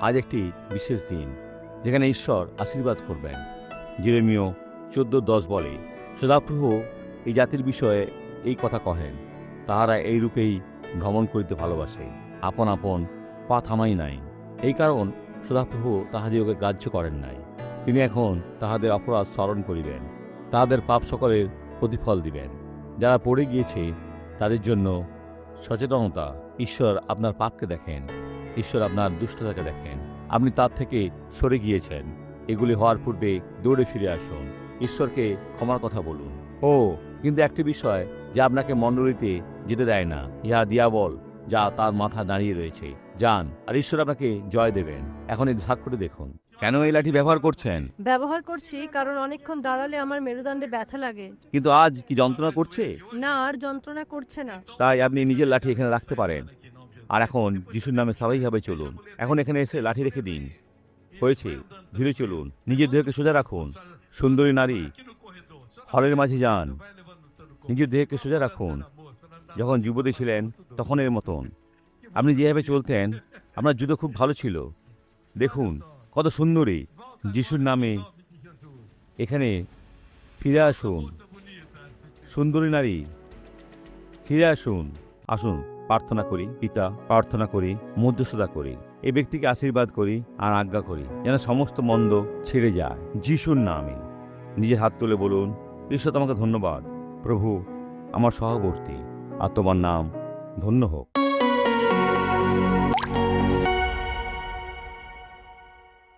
আজ একটি বিশেষ দিন, যেখানে ঈশ্বর আশীর্বাদ করবেন। জিরেমিও চোদ্দ দশ বলে, সদাপ্রভু এই জাতির বিষয়ে এই কথা কহেন। তাহারা এই রূপেই ভ্রমণ করিতে ভালোবাসে। আপন আপন পা থামাই নাই। এই কারণ সদাপ্রভু তাহাদিওকে গ্রাহ্য করেন নাই। তিনি এখন তাহাদের অপরাধ স্মরণ করিবেন। তাহাদের পাপ সকলের প্রতিফল দিবেন। যারা পড়ে গিয়েছে, তাদের জন্য সচেতনতা ঈশ্বর আপনার পাপকে দেখেন। ঈশ্বর আপনার দুষ্টতাকে দেখেন। আপনি তার থেকে সরে গিয়েছেন। এগুলি হওয়ার পূর্বে দৌড়ে ফিরে আসুন। ঈশ্বরকে ক্ষমার কথা বলুন। ও কিন্তু একটি বিষয় যা আপনাকে মণ্ডলীতে যেতে দেয় না ইহা দিয়াবল যা তার মাথা দাঁড়িয়ে রয়েছে। যান আর ঈশ্বর আপনাকে জয় দেবেন। এখন এই সাক্ষ্যটি দেখুন। কেন এই লাঠি ব্যবহার করছেন? ব্যবহার করছি কারণ অনেকক্ষণ দাঁড়ালে আমার মেরুদণ্ডে ব্যথা লাগে। কিন্তু আজ কি যন্ত্রণা করছে? না আর যন্ত্রণা করছে না। তাই আপনি নিজের লাঠি এখানে রাখতে পারেন। আর এখন যিশুর নামে স্বাভাবিকভাবে চলুন। এখন এখানে এসে লাঠি রেখে দিন। হয়েছে, ধীরে চলুন, নিজের দেহকে সোজা রাখুন। সুন্দরী নারী, হলের মাঝে যান। নিজের দেহকে সোজা রাখুন। যখন যুবতী ছিলেন, তখন এর মতন। আপনি যেভাবে চলতেন, আপনার জুতো খুব ভালো ছিল। দেখুন, কত সুন্দরী। যিশুর নামে এখানে ফিরে আসুন। সুন্দরী নারী, ফিরে আসুন। আসুন। প্রার্থনা করি, পিতা, প্রার্থনা করি মধ্যস্থতা করি, এই ব্যক্তিকে আশীর্বাদ করি আর আজ্ঞা করি, যেন সমস্ত মন্দ ছেড়ে যায়। যিশুর নামে। নিজের হাত তুলে বলুন, ঈশ্বর তোমাকে ধন্যবাদ। প্রভু, আমার সহবর্তী, আর তোমার নাম ধন্য হোক।